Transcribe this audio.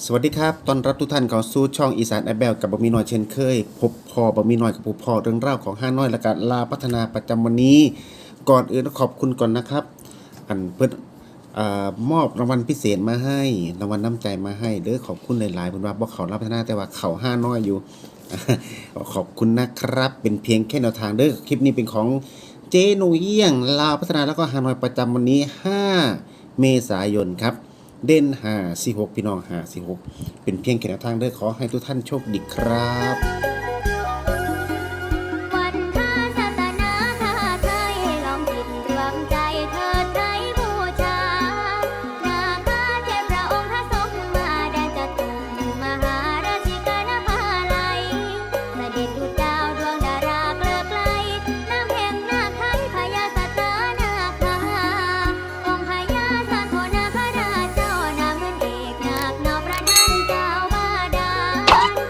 สวัสดีครับตอนรับทุกท่านเข้าสู่ช่องอีสานแอปเบลกับบะมีน้อยเช่นเคย พบพอบะมีน้อยกับผู้พอเรื่องเล่าวของห้าน้อยและการลาพัฒนาประจำวันนี้ ก่อนอื่นต้อขอบคุณก่อนนะครับ อันเพื่อนอมอบรางวัลพิเศษมาให้รางวัลน้ำใจมาให้เด้อขอบคุณหลายๆเพื่นว่าบอกเขาลาพัฒนาแต่ว่าเขาห้าน้อยอยู่ ขอบคุณนะครับ เป็นเพียงแค่แนวทางเด้อคลิปนี้เป็นของเจนูเยี่ยงลาพัฒนาแล้วก็ฮานอยประจำวันนี้ 5 เมษายนครับ เด่นหาสี่หกพี่น้องหาสี่หกเป็นเพียงแค่ทางเด้อขอให้ทุกท่านโชคดีครับ